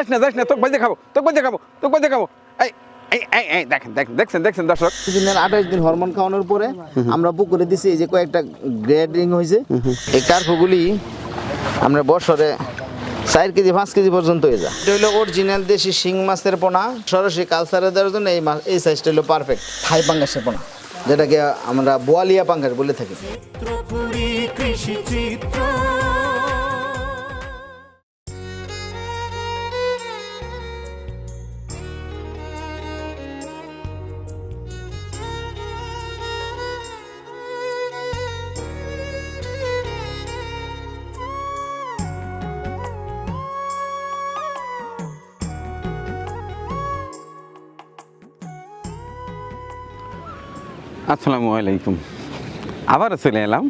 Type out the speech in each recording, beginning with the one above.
যাস না যাস না তোকে বাজে খাব তোকে বাজে খাব তোকে বাজে খাব। এই দেখেন দেখেন দেখছেন দেখছেন দর্শক? দিনের আঠাশ দিন হরমোন খাওয়ানোর পরে আমরা পুকুরে দিছি এই যে কয়েকটা গ্রেডিং হয়েছে। এই কার্পগুলি আমরা বছরে চার কেজি পাঁচ কেজি পর্যন্ত হয়ে যায়। এটা হলো অরিজিনাল দেশি শিং মাছের পোনা সরাসরি কালচারে দেওয়ার জন্য এই মাছ এই সাইজটা হলো পারফেক্ট থাই পাঙ্গাসের পোনা যেটাকে আমরা বোয়ালিয়া পাঙ্গাস বলে থাকি। কৃষি চিত্র। আসসালামু আলাইকুম। আবার চলে এলাম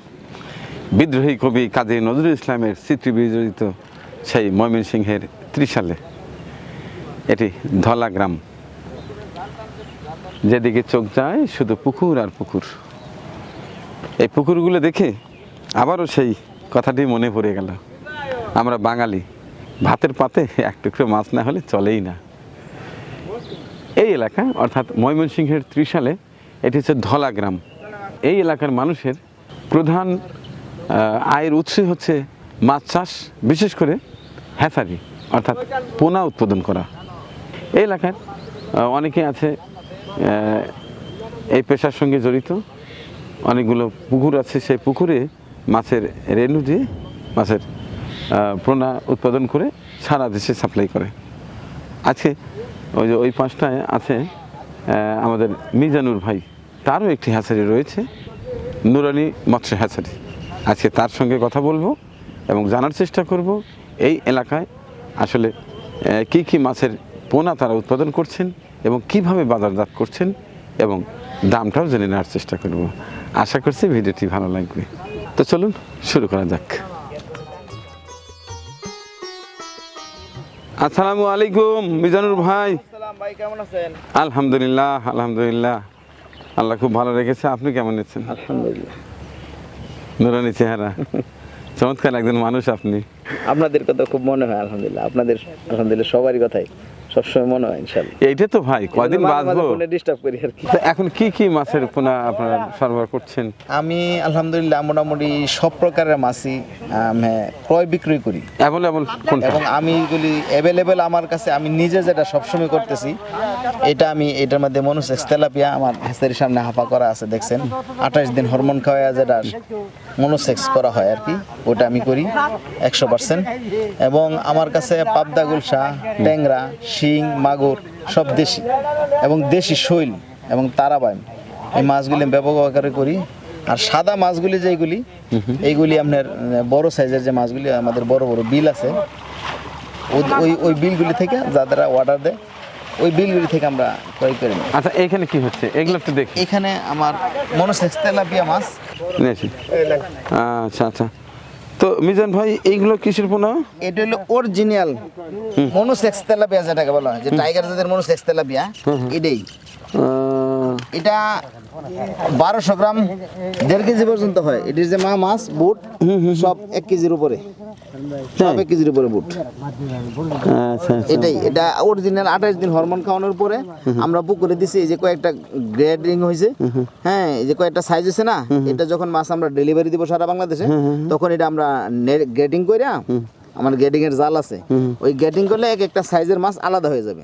বিদ্রোহী কবি কাজী নজরুল ইসলামের স্মৃতি বিজড়িত সেই ময়মনসিংহের ত্রিশালে। এটি ধলা গ্রাম যেদিকে চোখ যায় শুধু পুকুর আর পুকুর। এই পুকুরগুলো দেখে আবারও সেই কথাটি মনে পড়ে গেল। আমরা বাঙালি, ভাতের পাতে এক টুকরো মাছ না হলে চলেই না। এই এলাকা, অর্থাৎ ময়মনসিংহের ত্রিশালে এটি হচ্ছে ধলা গ্রাম এই এলাকার মানুষের প্রধান আয়ের উৎস হচ্ছে মাছ চাষ, বিশেষ করে হ্যাসারি অর্থাৎ পোনা উৎপাদন করা। এই এলাকার অনেকে আছে এই পেশার সঙ্গে জড়িত। অনেকগুলো পুকুর আছে, সেই পুকুরে মাছের রেণু দিয়ে মাছের পোনা উৎপাদন করে সারা দেশে সাপ্লাই করে। আছে ওই যে ওই পাঁচটায় আছে আমাদের মিজানুর ভাই, তারও একটি হ্যাচারি রয়েছে, নুরানি মৎস্য হ্যাচারি আজকে তার সঙ্গে কথা বলব এবং জানার চেষ্টা করব এই এলাকায় আসলে কি কি মাছের পোনা তারা উৎপাদন করছেন এবং কীভাবে বাজারজাত করছেন এবং দামটাও জেনে নেওয়ার চেষ্টা করব। আশা করছি ভিডিওটি ভালো লাগবে। তো চলুন, শুরু করা যাক। আসসালামু আলাইকুম, মিজানুর ভাই। ভাই কেমন আছেন? আলহামদুলিল্লাহ আলহামদুলিল্লাহ। আল্লাহ খুব ভালো রেখেছে। আপনি কেমন আছেন? আলহামদুলিল্লাহ। নুরানি চেহারা। চমৎকার একজন মানুষ আপনি। আপনাদের কথা খুব মনে হয় আলহামদুলিল্লাহ। আপনাদের আলহামদুলিল্লাহ সবারই কথাই। সবসময় মনে হয় ইনশাল্লাহ এইটা তো ভাই কদিন বাঁচবো? ডিস্টার্ব করি আর কি। এখন কি কি মাছের পোনা আপনারা সরবরাহ করছেন? আমি আলহামদুলিল্লাহ মোটামুটি সব প্রকারের মাছই হ্যাঁ, ক্রয় বিক্রয় করি। অ্যাভেলেবল এবং আমি এগুলি অ্যাভেলেবেল আমার কাছে আমি নিজে যেটা সবসময় করতেছি এটা আমি এটার মধ্যে মনুসেক্স তেলাপিয়া আমার হাতের সামনে হাফা করা আছে দেখছেন? আঠাশ দিন হরমোন খাওয়া যেটা মনোসেক্স করা হয় আর কি ওটা আমি করি একশো পার্সেন্ট এবং আমার কাছে পাবদা গুলশা ট্যাংরা শিং মাগুর সব দেশি এবং দেশি শৈল এবং তারাবাইন। এই মাছগুলি ব্যাপক আকারে করি। আর সাদা মাছগুলি যেগুলি এইগুলি আপনার বড় সাইজের যে মাছগুলি আমাদের বড় বড় বিল আছে ওই ওই বিলগুলি থেকে যারা অর্ডার দেয় ওই বিলগুলি থেকে আমরা ক্রয় করি আচ্ছা এখানে কি হচ্ছে? এগুলো একটু দেখি। এখানে আমার মনোসেক্স তেলাপিয়া মাছ। আচ্ছা আচ্ছা। তো মিজান ভাই এইগুলো কিসের পোনা এটা হলো অরিজিনাল মনোসেক্স তেলাপিয়া যেটাকে বলা হয় যে টাইগার জাতের মনোসেক্স তেলাপিয়া এটাই। এটা বারোশো গ্রাম দেড় কেজি পর্যন্ত হয়। এটির যে মা মাছ বুট সব এক কেজির উপরে। সব এক কেজির উপরে বুট। আচ্ছা আচ্ছা। এটাই এটা অরিজিনাল আঠাশ দিন হরমোন খাওয়ানোর পরে আমরা পুকুরে দিছি এই যে কয়েকটা গ্রেডিং হয়েছে। হ্যাঁ এই যে কয়েকটা সাইজ হয়েছে না এটা যখন মাছ আমরা ডেলিভারি দিব সারা বাংলাদেশে তখন এটা আমরা গ্রেডিং করে আমার গ্রেডিং এর জাল আছে। ওই গ্রেডিং করলে এক একটা সাইজের মাছ আলাদা হয়ে যাবে।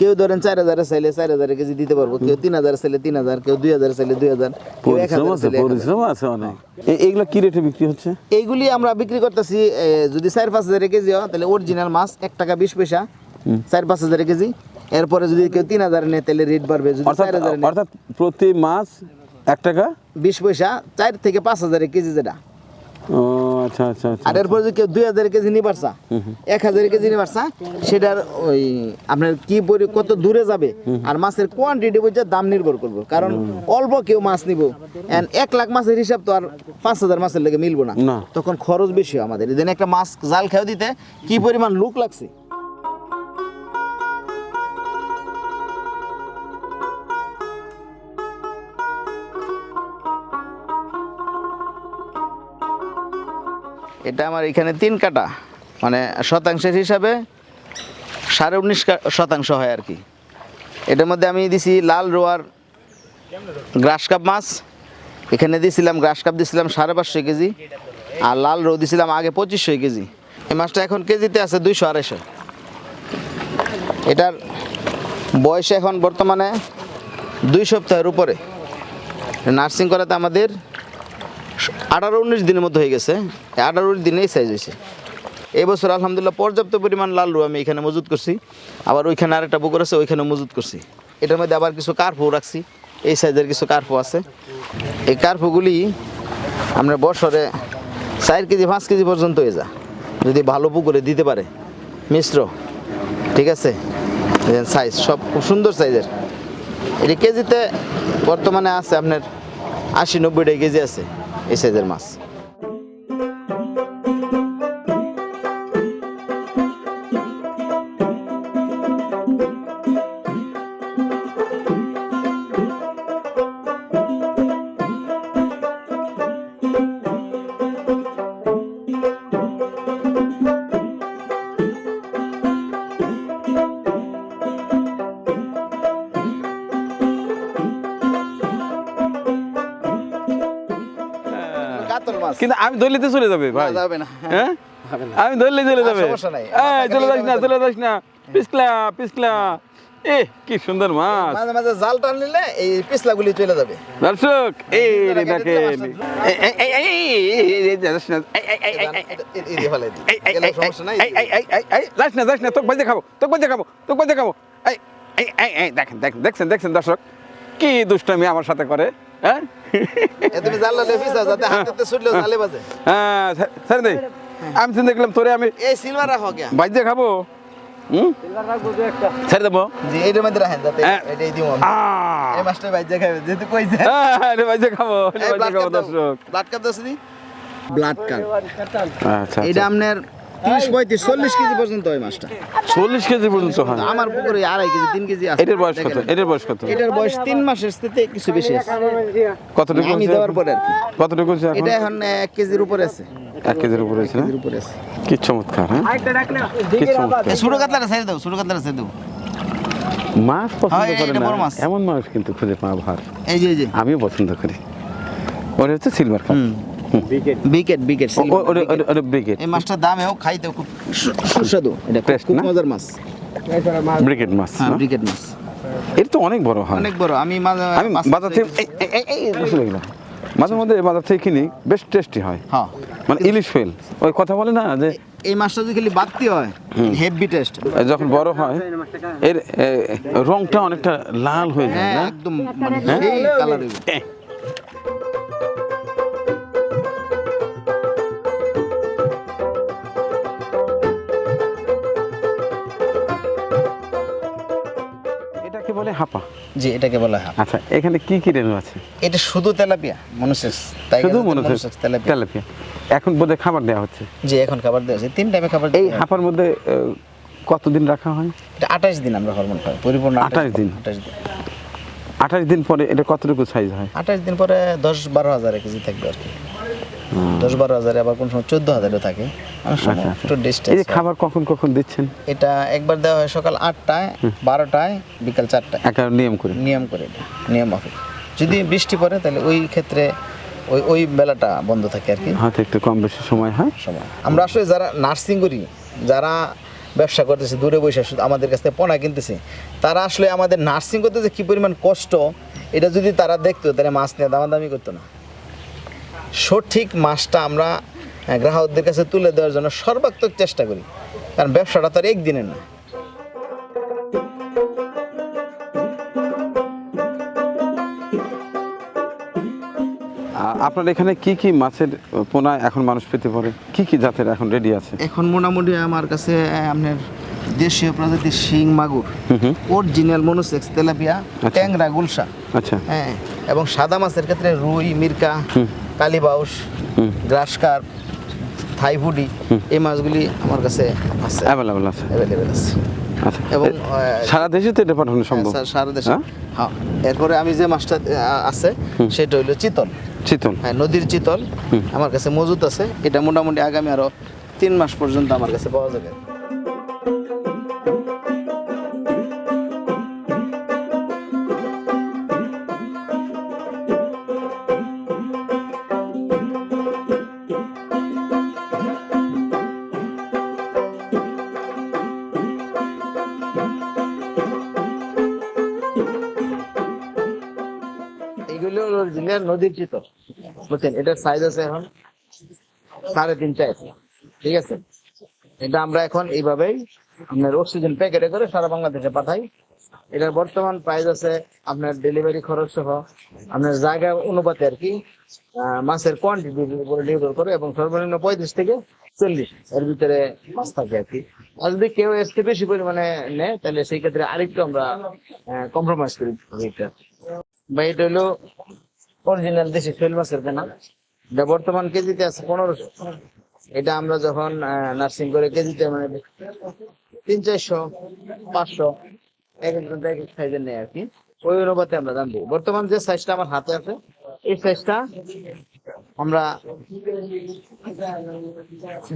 কেউ ধরেন চার হাজারের চাইলে চার হাজার কেজি দিতে পারব কেউ তিন হাজার চাইলে তিন হাজার কেউ দুই হাজার চাইলে দুই হাজার পরিশ্রম আছে চাইলে এক হাজার। পরিশ্রম আছে অনেক। এইগুলো কি রেটে বিক্রি হচ্ছে? এইগুলি আমরা বিক্রি করতেছি যদি চার পাঁচ হাজার কেজি হয় তাহলে অরিজিনাল মাছ এক টাকা বিশ পয়সা চার পাঁচ হাজার কেজি। এরপরে যদি কেউ তিন হাজার নেয় তাহলে রেট বাড়বে। যদি চার হাজার অর্থাৎ প্রতি মাছ এক টাকা? বিশ পয়সা চার থেকে পাঁচ হাজার কেজি যেটা। আচ্ছা আচ্ছা আচ্ছা আর এরপরে যদি কেউ দুই হাজার কেজি এক হাজার কেজি সেটার ওই আপনার কি পরি কত দূরে যাবে আর মাছের কোয়ান্টিটি বুঝে দাম নির্ভর করব। কারণ অল্প কেউ মাছ নিব। এক লাখ মাছের হিসাব তো আর পাঁচ হাজার মাছের লেগে মিলবো না। তখন খরচ বেশি আমাদের। এদিন একটা মাছ জাল খেয়ে দিতে কি পরিমাণ লুক লাগছে? এটা আমার এখানে তিন কাটা। মানে শতাংশের হিসাবে সাড়ে উনিশ শতাংশ হয় আর কি। এটার মধ্যে আমি দিছি লাল রোয়ার গ্রাস কাপ মাছ। এখানে দিয়েছিলাম গ্রাস কাপ দিয়েছিলাম সাড়ে পাঁচশো কেজি। আর লাল রো দিয়েছিলাম আগে পঁচিশশো কেজি। এই মাছটা এখন কেজিতে আছে দুইশো আড়াইশো। এটার বয়স এখন বর্তমানে দুই সপ্তাহের উপরে। নার্সিং করাতে আমাদের আঠারো উনিশ দিনের মধ্যে হয়ে গেছে। আঠারো উনিশ দিনেই সাইজ হয়েছে। এই বছর আলহামদুলিল্লাহ পর্যাপ্ত পরিমাণ লাল রু আমি এখানে মজুত করছি। আবার ওইখানে আরেকটা পুকুর আছে ওইখানে মজুত করছি। এটার মধ্যে আবার কিছু কার্পো রাখছি। এই সাইজের কিছু কার্পো আছে। এই কার্পোগুলি আমরা বছরে চার কেজি, পাঁচ কেজি পর্যন্ত হয়ে যা যদি ভালো পুকুরে দিতে পারে। মিশ্র। ঠিক আছে? সাইজ সব খুব সুন্দর সাইজের এটি কেজিতে বর্তমানে আছে আপনার আশি নব্বইটা কেজি আছে। এই কিন্তু আমি ধরলে চলে যাবে ভাই যাবে না। হ্যাঁ আমি ধরলে চলে যাবে এই, চলে যাস না চলে যাস না পিছলা পিছলা এ কি সুন্দর মাছ মাঝে মাঝে জাল টান নিলে এই পিছলাগুলি চলে যাবে দর্শক এই রে দেখেন যাস না। গেলে যাস তোকে বাজে খাব তোকে বাজে খাব তোকে বাজে খাব এই দেখেন দেখেন দেখছেন দেখছেন দর্শক কি দুষ্টামি আমার সাথে করে হ্যাঁ? এ তুমি লালে পিছা যাতে হাতে ছুটলেও জালে বাজে। হ্যাঁ আমি চিন্তা দেখলাম তোরে আমি এই সিলভার রাখো বাজে খাব। হুম? ছেড়ে দেবো। জি এইটার মধ্যে রাখেন যাতে হ্যাঁ। এটাই দিও আমি। এই মাছটা বাইজে খাবে যেহেতু কইছে হ্যাঁ, এটা বাজে খাব এটা এই ব্লাড খাব কাপ দর্শক। ব্লাড কাপ ব্লাড কাপ আচ্ছা এটা আপনার তিরিশ পঁয়ত্রিশ চল্লিশ কেজি পর্যন্ত হয় মাছটা। চল্লিশ কেজি পর্যন্ত হয়। আমার পুকুরে আড়াই কেজি তিন কেজি আছে। এটার বয়স কত? এটার বয়স কত? এটার বয়স তিন মাসের থেকে কিছু বেশি আছে। কতটুকু আমি দেওয়ার পরে আর কি। কতটুকু এটা এখন এক কেজির উপরে আছে। এক কেজির উপরে আছে না কেজির উপরে আছে। কি চমৎকার হ্যাঁ? কি চমৎকার। ছোট কাতলাটা ছেড়ে দাও ছোট কাতলাটা ছেড়ে দাও। মাছ পছন্দ হ্যাঁ, করে না। মাছ। এমন মানুষ কিন্তু খুঁজে পাওয়া ভার। এই যে এই যে। আমিও পছন্দ করি। ওটা হচ্ছে সিলভার কাপ বিকেট। বিকেট ওটা ব্রিগেড এই মাছটার দামেও খাইতেও খুব সুস্বাদু। এটা খুব না? মজার মাছ। ব্রিগেড মাছ হ্যাঁ? ব্রিকেট মাছ। এটা তো অনেক বড় হয়। অনেক বড়। আমি আমি মাছ- বাজার থেকে। মাঝে মধ্যে এই বাজার থেকে কিনি বেশ টেস্টি হয়। হ্যাঁ। মানে ইলিশ ফেল। ওই কথা বলে না যে এই মাছটা যদি খালি বাড়তি হয় হেভি টেস্ট। যখন বড় হয় এর রংটা অনেকটা লাল হয়ে যায় হ্যাঁ না? একদম মানে সেই কালার হাপা? জি এটাকে বলা হয় আচ্ছা এখানে কি কি রেণু আছে? এটা শুধু তেলাপিয়া মনুসেক্স তাই শুধু মনে তেলাপিয়া। তেলাপিয়া। এখন বোধহয় খাবার দেওয়া হচ্ছে। জি এখন খাবার দেওয়া হচ্ছে। তিন টাইমে খাবার এই হাপার মধ্যে কতদিন রাখা হয়? এটা আঠাশ দিন আমরা হরমোন খাই পরিপূর্ণ 28 দিন। আঠাশ দিন। আঠাশ দিন পরে এটা কতটুকু সাইজ হয়? আঠাশ দিন পরে দশ বারো হাজার কেজি থাকবে আর কি। দশ বারো হাজারে আবার কোন সময় চোদ্দ হাজারও থাকে। আচ্ছা, আচ্ছা। এই খাবার কখন কখন দিচ্ছেন? এটা একবার দেওয়া হয় সকাল আটটায় বারোটায় বিকাল চারটায়। একটা নিয়ম করে। নিয়ম করে এটা নিয়ম মাফিক। যদি বৃষ্টি পড়ে তাহলে ওই ক্ষেত্রে ওই ওই বেলাটা বন্ধ থাকে আর কি। হয়তো একটু কম বেশি সময় হয়। সময়। আমরা আসলে যারা নার্সিং করি যারা ব্যবসা করতেছে দূরে বসে শুধু আমাদের কাছ থেকে পণা কিনতেছে তারা আসলে আমাদের নার্সিং করতে যে কী পরিমাণ কষ্ট এটা যদি তারা দেখতো তাহলে মাছ নিয়ে দামাদামি করতো না। সঠিক মাছটা আমরা গ্রাহকদের কাছে তুলে দেওয়ার জন্য সর্বাত্মক চেষ্টা করি। কারণ ব্যবসাটা তো আর একদিনের না আপনার এখানে কি কি মাছের পোনা এখন মানুষ পেতে পারে? কি কি জাতের এখন রেডি আছে? এখন মোটামুটি আমার কাছে আপনার দেশীয় প্রজাতির শিং মাগুর অরিজিনাল মনুসেক্স তেলাপিয়া ট্যাংরা গুলশা। আচ্ছা। হ্যাঁ এবং সাদা মাছের ক্ষেত্রে রুই মিরকা কালীবাউস গ্রাস কার্প থাইফুডি এই মাছগুলি আমার কাছে আছে। অ্যাভেলেবেল আছে। অ্যাভেলেবেল আছে। আচ্ছা। এবং, সারা দেশে তো এটা পাঠানো সম্ভব। সারা দেশে। হ্যাঁ? হ্যাঁ এরপরে আমি যে মাছটা আছে সেটা হইল চিতল। চিতল। হ্যাঁ নদীর চিতল। আমার কাছে মজুদ আছে। এটা মোটামুটি আগামী আরও তিন মাস পর্যন্ত আমার কাছে পাওয়া যাবে। নদীর বুঝছেন? এটার সাইজ আছে এখন সাড়ে তিন চার ঠিক আছে? এটা আমরা এখন এইভাবেই আপনার অক্সিজেন প্যাকেটে করে সারা বাংলাদেশে পাঠাই। এটার বর্তমান প্রাইস আছে আপনার ডেলিভারি খরচ সহ আপনার জায়গা অনুপাতে আর কি মাছের কোয়ান্টিটির উপরে নির্ভর করে এবং সর্বনিম্ন পঁয়ত্রিশ থেকে চল্লিশ এর ভিতরে মাছ থাকে আর কি। আর যদি কেউ চেয়ে বেশি পরিমাণে নেয়, তাহলে সেই ক্ষেত্রে আরেকটু আমরা কম্প্রোমাইজ করি। বা এটা হলো অরিজিনাল দেশি শৈল মাছের কেনা এটা বর্তমান কেজিতে আছে পনেরোশো। এটা আমরা যখন নার্সিং করে কেজিতে মানে তিন চারশো, পাঁচশো, এক একজন এক এক সাইজের নেই আর কি। ওই অনুপাতে আমরা দাম দিই। বর্তমান যে সাইজটা আমার হাতে আছে, এই সাইজটা আমরা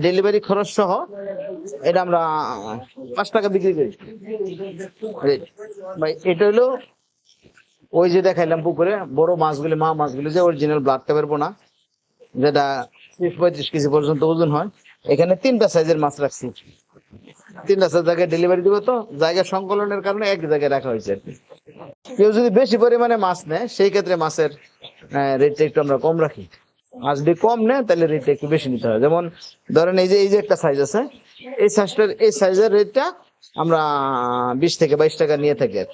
ডেলিভারি খরচ সহ এটা আমরা পাঁচ টাকা বিক্রি করি। ভাই, এটা হলো ওই যে দেখাইলাম পুকুরে, বড় মাছগুলি, মা মাছগুলি যে অরিজিনাল ব্লাড কাপের পোনা যেটা ত্রিশ পঁয়ত্রিশ কেজি পর্যন্ত ওজন হয়, এখানে তিনটা সাইজের মাছ রাখছি। তিনটা সাইজ জায়গায় ডেলিভারি দিব তো, জায়গা সংকলনের কারণে এক জায়গায় রাখা হয়েছে কেউ যদি বেশি পরিমাণে মাছ নেয়, সেই ক্ষেত্রে মাছের রেটটা একটু আমরা কম রাখি। আর যদি কম নেয়, তাহলে রেটটা একটু বেশি নিতে হয়। যেমন ধরেন এই যে এই যে একটা সাইজ আছে, এই সাইজটার এই সাইজের রেটটা আমরা বিশ থেকে বাইশ টাকা নিয়ে থাকি আর।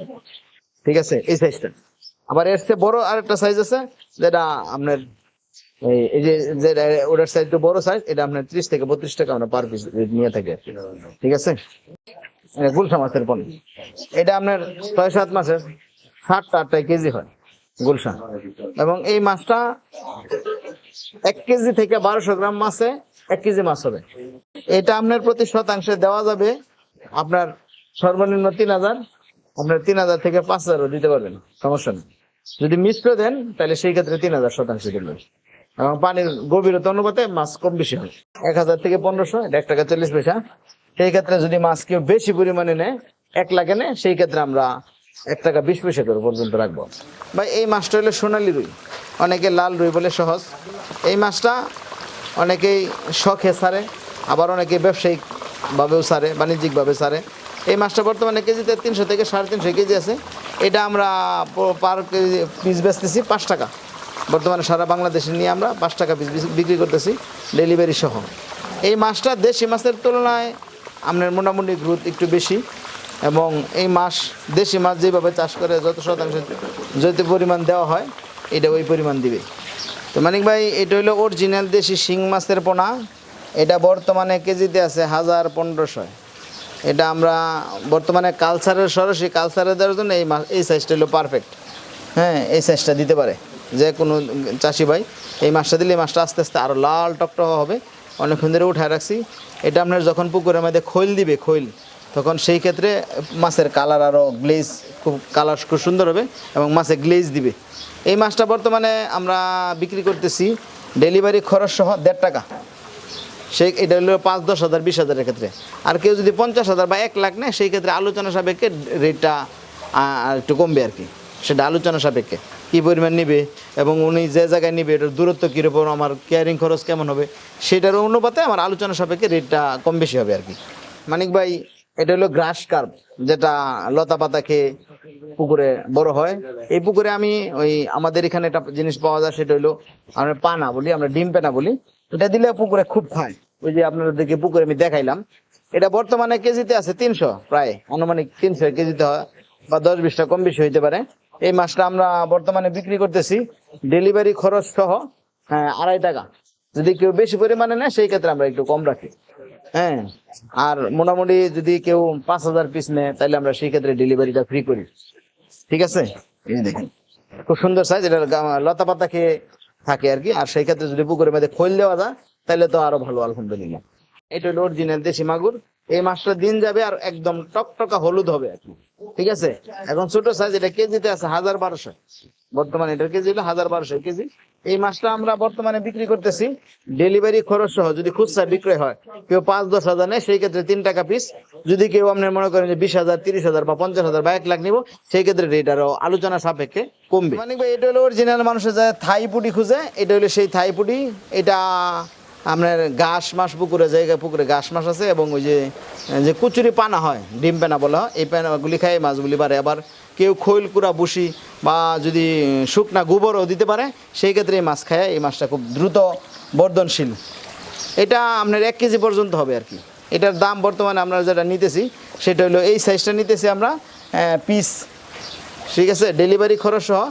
ঠিক আছে? এই সাইজটা আবার এর চেয়ে বড় আরেকটা সাইজ আছে, যেটা আপনার সাইজ এটা আপনার থেকে বত্রিশ টাকা নিয়ে ঠিক আছে? গুলশা মাছের এটা আপনার ছয় সাত কেজি হয় গুলশা এবং এই মাছটা এক কেজি থেকে বারোশো গ্রাম মাছে এক কেজি মাছ হবে। এটা আপনার প্রতি শতাংশে দেওয়া যাবে আপনার সর্বনিম্ন তিন হাজার, আপনার তিন হাজার থেকে পাঁচ হাজারও দিতে পারবেন, সমস্যা নেই। যদি মিশ্র দেন, তাহলে সেই ক্ষেত্রে তিন হাজার শতাংশ দিবেন এবং পানির গভীরতা অনুপাতে মাছ কম বেশি হয়। এক হাজার থেকে পনেরোশো এক টাকা চল্লিশ পয়সা। সেই ক্ষেত্রে যদি মাছ কেউ বেশি পরিমাণে নেয়, এক লাখে নেয়, সেই ক্ষেত্রে আমরা এক টাকা বিশ পয়সা করে পর্যন্ত রাখব। ভাই, এই মাছটা হলো সোনালী রুই। অনেকে লাল রুই বলে সহজ। এই মাছটা অনেকেই শখে সারে, আবার অনেকে ব্যবসায়িকভাবেও সারে, বাণিজ্যিকভাবে সারে। এই মাছটা বর্তমানে কেজিতে তিনশো থেকে সাড়ে তিনশো কেজি আছে। এটা আমরা পার কেজি পিস বেচতেছি পাঁচ টাকা। বর্তমানে সারা বাংলাদেশে নিয়ে আমরা পাঁচ টাকা পিস বিক্রি করতেছি ডেলিভারি সহ। এই মাছটা দেশি মাছের তুলনায় আপনার মোটামুটি গ্রোথ একটু বেশি এবং এই মাছ, দেশি মাছ যেভাবে চাষ করে, যত শতাংশ যত পরিমাণ দেওয়া হয়, এটা ওই পরিমাণ দিবে। তো মানিক ভাই, এটা হলো অরিজিনাল দেশি শিং মাছের পোনা। এটা বর্তমানে কেজিতে আছে হাজার পনেরোশো। এটা আমরা বর্তমানে কালচারের সরাসরি কালচারে দেওয়ার জন্য এই এই সাইজটা হলো পারফেক্ট হ্যাঁ এই সাইজটা দিতে পারে। যে কোনো চাষি ভাই, এই মাছটা দিলে এই মাছটা আস্তে আস্তে আরও লাল টকটক হবে। অনেকক্ষণ ধরে উঠায় রাখছি। এটা আপনার যখন পুকুরের মধ্যে খৈল দিবে, খৈল, তখন সেই ক্ষেত্রে মাছের কালার আরও গ্লেজ খুব কালার খুব সুন্দর হবে এবং মাছে গ্লেজ দিবে। এই মাছটা বর্তমানে আমরা বিক্রি করতেছি ডেলিভারি খরচ সহ দেড় টাকা। সেই এটা হলো পাঁচ, দশ হাজার, বিশ হাজারের ক্ষেত্রে। আর কেউ যদি পঞ্চাশ হাজার বা এক লাখ নেয়, সেই ক্ষেত্রে আলোচনা সাপেক্ষে রেটটা একটু কমবে আর কি। সেটা আলোচনা সাপেক্ষে। কী পরিমাণ নিবে এবং উনি যে জায়গায় নিবে, এটার দূরত্ব কীরকম, আমার কেয়ারিং খরচ কেমন হবে, সেটার অনুপাতে আমার আলোচনা সাপেক্ষে রেটটা কম বেশি হবে আর কি। মানিক ভাই, এটা হলো গ্রাস কার্প যেটা লতা পাতা খেয়ে পুকুরে বড় হয়। এই পুকুরে আমি ওই আমাদের এখানে একটা জিনিস পাওয়া যায়, সেটা হলো আমরা পানা বলি, আমরা ডিম পেনা বলি। এটা দিলে পুকুরে খুব খায় ওই যে আপনাদেরকে পুকুরে আমি দেখাইলাম। এটা বর্তমানে কেজিতে আছে তিনশো প্রায়। আনুমানিক তিনশো কেজিতে হয় বা দশ বিশটা কম বেশি হইতে পারে। এই মাছটা আমরা বর্তমানে বিক্রি করতেছি। ডেলিভারি খরচ সহ হ্যাঁ আড়াই টাকা। যদি কেউ বেশি পরিমাণে নেয়, সেই ক্ষেত্রে আমরা একটু কম রাখি। হ্যাঁ আর মোটামুটি যদি কেউ পাঁচ হাজার পিস নেয়, তাহলে আমরা সেই ক্ষেত্রে ডেলিভারিটা ফ্রি করি। ঠিক আছে? খুব সুন্দর সাইজ এটা লতা পাতা খেয়ে থাকে আর কি। আর সেই ক্ষেত্রে যদি পুকুরের মধ্যে খোল দেওয়া যায়, তাহলে তো আরও ভালো, আলহামদুলিল্লাহ। এটা হলো অরিজিনাল দেশি মাগুর। এই মাছটা দিন যাবে আর একদম টকটকা হলুদ হবে আর কি। ঠিক আছে? এখন ছোট সাইজ এটা কেজিতে আছে হাজার বারোশো। বর্তমানে এটার কেজি হলো হাজার বারোশো কেজি। এই মাছটা আমরা বর্তমানে বিক্রি করতেছি। ডেলিভারি খরচ সহ যদি খুচরা বিক্রয় হয়, কেউ পাঁচ, দশ হাজার নেয়, সেই ক্ষেত্রে তিন টাকা পিস যদি কেউ আপনার মনে করেন যে বিশ হাজার, তিরিশ হাজার বা পঞ্চাশ হাজার বা এক লাখ নিব, সেই ক্ষেত্রে রেট আরও আলোচনা সাপেক্ষে কমবে। মানে এটা হলো অরিজিনাল মানুষের যা থাই পুটি খুঁজে, এটা হলো সেই থাই পুটি। এটা আপনার ঘাস মাছ পুকুরে জায়গায় পুকুরে ঘাস মাছ আছে এবং ওই যে যে কুচুরি পানা হয়, ডিম পেনা বলা হয়, এই পেনাগুলি খায় মাছগুলি বাড়ে আবার কেউ খৈল কুড়া বসি বা যদি শুকনা গোবরও দিতে পারে, সেই ক্ষেত্রে এই মাছ খায়, এই মাছটা খুব দ্রুত বর্ধনশীল। এটা আপনার এক কেজি পর্যন্ত হবে আর কি। এটার দাম বর্তমানে আমরা যেটা নিতেছি, সেটা হলো এই সাইজটা নিতেছি আমরা পিস। ঠিক আছে? ডেলিভারি খরচ সহ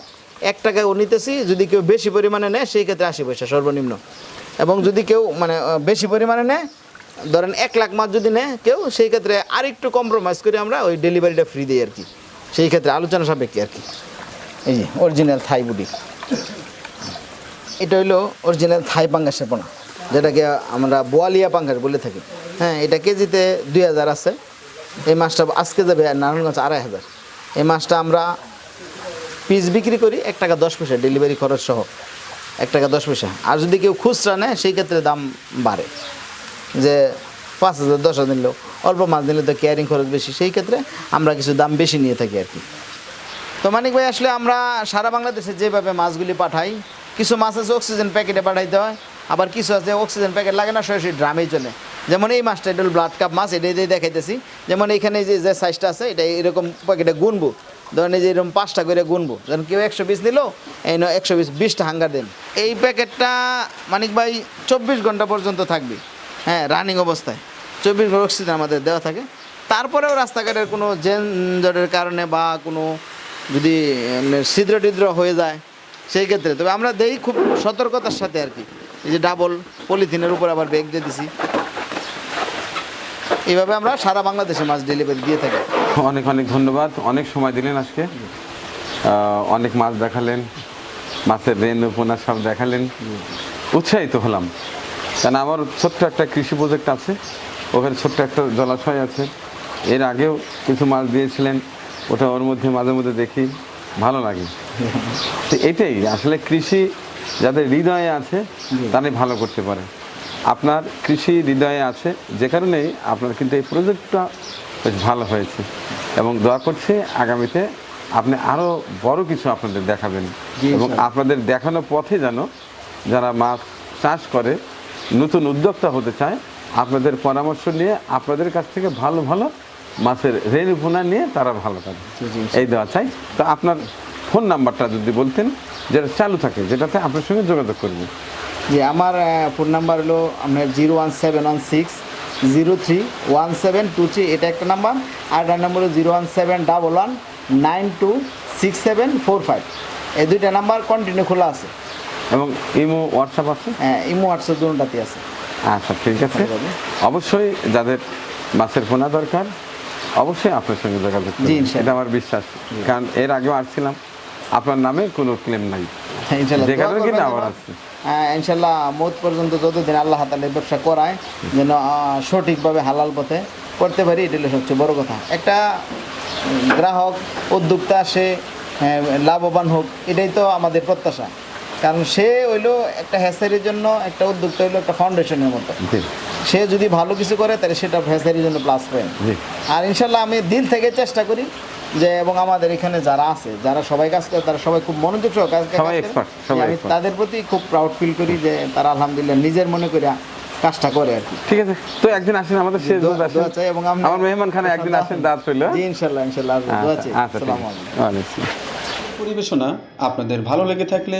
এক টাকায় ও নিতেছি, যদি কেউ বেশি পরিমাণে নেয়, সেই ক্ষেত্রে আশি পয়সা সর্বনিম্ন। এবং যদি কেউ মানে বেশি পরিমাণে নেয়, ধরেন এক লাখ মাছ যদি নেয় কেউ, সেই ক্ষেত্রে আরেকটু কম্প্রোমাইজ করে আমরা ওই ডেলিভারিটা ফ্রি দিই আর কি। সেই ক্ষেত্রে আলোচনা সাপেক্ষে আর কি। এই যে অরিজিনাল থাই বুডি এটা হলো অরিজিনাল থাই পাঙ্গাসের পোনা যেটাকে আমরা বোয়ালিয়া পাঙ্গাস বলে থাকি। হ্যাঁ এটা কেজিতে দুই হাজার আছে। এই মাছটা আজকে যাবে নারায়ণগঞ্জ আড়াই হাজার। এই মাছটা আমরা পিস বিক্রি করি, এক টাকা দশ পয়সা ডেলিভারি খরচ সহ। এক টাকা দশ পয়সা। আর যদি কেউ খুচরা নেয়, সেই ক্ষেত্রে দাম বাড়ে। যে পাঁচ হাজার, দশ হাজার নিলেও অল্প মাছ নিলে তো কেয়ারিং খরচ বেশি। সেই ক্ষেত্রে আমরা কিছু দাম বেশি নিয়ে থাকি আর কি। তো মানিক ভাই, আসলে আমরা সারা বাংলাদেশে যেভাবে মাছগুলি পাঠাই, কিছু মাছ আছে অক্সিজেন প্যাকেটে পাঠাইতে হয়, আবার কিছু আছে অক্সিজেন প্যাকেট লাগে না, সরাসরি ড্রামেই চলে যেমন এই মাছটা, এটা ব্লাড কাপ মাছ এটা দেখাইতেছি। যেমন এখানে যে যে সাইজটা আছে, এটা এরকম প্যাকেটে গুনবো। ধরেন এই যে এরকম পাঁচটা করে গুনবো। ধরেন কেউ একশো পিস নিল, এই নয় একশো পিস বিশটা হাঙ্গার দেন। এই প্যাকেটটা মানিক ভাই চব্বিশ ঘণ্টা পর্যন্ত থাকবে। হ্যাঁ রানিং অবস্থায়। চব্বিশ ঘণ্টা অক্সিজেন আমাদের দেওয়া থাকে। তারপরেও রাস্তাঘাটের কোনো জেনজটের কারণে বা কোনো যদি ছিদ্র টিদ্র হয়ে যায়, সেই ক্ষেত্রে। তবে আমরা দেই খুব সতর্কতার সাথে আর কি। এই যে ডাবল পলিথিনের উপর আবার ব্যাগ দিয়ে দিছি। এইভাবে আমরা সারা বাংলাদেশে মাছ ডেলিভারি দিয়ে থাকি। অনেক অনেক ধন্যবাদ। অনেক সময় দিলেন আজকে। অনেক মাছ দেখালেন। মাছের রেন উপন্যাস সব দেখালেন। উৎসাহিত হলাম। কারণ আমার ছোট্ট একটা কৃষি প্রজেক্ট আছে। ওখানে ছোট্ট একটা জলাশয় আছে। এর আগেও কিছু মাছ দিয়েছিলেন। ওটা ওর মধ্যে, মাঝে মধ্যে দেখি। ভালো লাগে। তো এটাই, আসলে কৃষি যাদের হৃদয়ে আছে, তারাই ভালো করতে পারে। আপনার কৃষি হৃদয়ে আছে, যে কারণেই আপনার কিন্তু এই প্রজেক্টটা বেশ ভালো হয়েছে। এবং দোয়া করছে আগামীতে আপনি আরও বড় কিছু আপনাদের দেখাবেন। এবং আপনাদের দেখানো পথে যেন যারা মাছ চাষ করে নতুন উদ্যোক্তা হতে চায় আপনাদের পরামর্শ নিয়ে আপনাদের কাছ থেকে ভালো ভালো মাছের রেণু পোনা নিয়ে তারা ভালো থাকে এই দেওয়া চাই। তো আপনার ফোন নাম্বারটা যদি বলতেন যেটা চালু থাকে যেটাতে আপনার সঙ্গে যোগাযোগ করবেন। যে আমার ফোন নাম্বার হলো আপনার zero one seven one six zero three one seven two three এটা একটা নাম্বার। আর একটা নাম্বার হলো zero one seven double one nine two six seven four five. এই দুইটা নাম্বার কন্টিনিউ খোলা আছে। এবং ইমো হোয়াটসঅ্যাপ আছে? হ্যাঁ ইমো হোয়াটসঅ্যাপ দুটাতে আছে। আচ্ছা ঠিক আছে। অবশ্যই যাদের মাছের পোনা দরকার অবশ্যই আপনার সঙ্গে যোগাযোগ। জি, ইনশাআল্লাহ। এটা আমার বিশ্বাস। কারণ এর আগেও আসছিলাম। আপনার নামে কোনো ক্লেম নাই। হ্যাঁ, ইনশাল্লাহ যে কারণে কিন্তু আবার আসছে। ইনশাল্লাহ মত পর্যন্ত যতদিন আল্লাহ তালে ব্যবসা করায় যেন সঠিকভাবে হালাল পথে করতে পারি এটা হলো সবচেয়ে বড় কথা। একটা গ্রাহক উদ্যোক্তা সে হ্যাঁ, লাভবান হোক এটাই তো আমাদের প্রত্যাশা। কারণ সে হইল একটা হ্যাসারির জন্য একটা উদ্যোগটা হইল একটা ফাউন্ডেশনের মতো। সে যদি ভালো কিছু করে তাহলে সেটা হ্যাসারির জন্য প্লাস পয়েন্ট আর ইনশাল্লাহ আমি দিল থেকে চেষ্টা করি যে এবং আমাদের এখানে যারা আছে যারা সবাই কাজ করে তারা সবাই খুব মনোযোগ সহ কাজ কাজ সবাই করে। expert, যে সবাই আমি তাদের প্রতি খুব প্রাউড ফিল করি যে তারা আলহামদুলিল্লাহ নিজের মনে করে কাজটা করে আর কি। ঠিক আছে তো একদিন আসেন আমাদের শেষ দোয়া- চাই এবং আমার মেহমান খানে একদিন আসেন দাঁত রইল জি ইনশাল্লাহ ইনশাল্লাহ আসব। দোয়া চাই। আচ্ছা আসসালামু আলাইকুম। পরিবেশনা আপনাদের ভালো লেগে থাকলে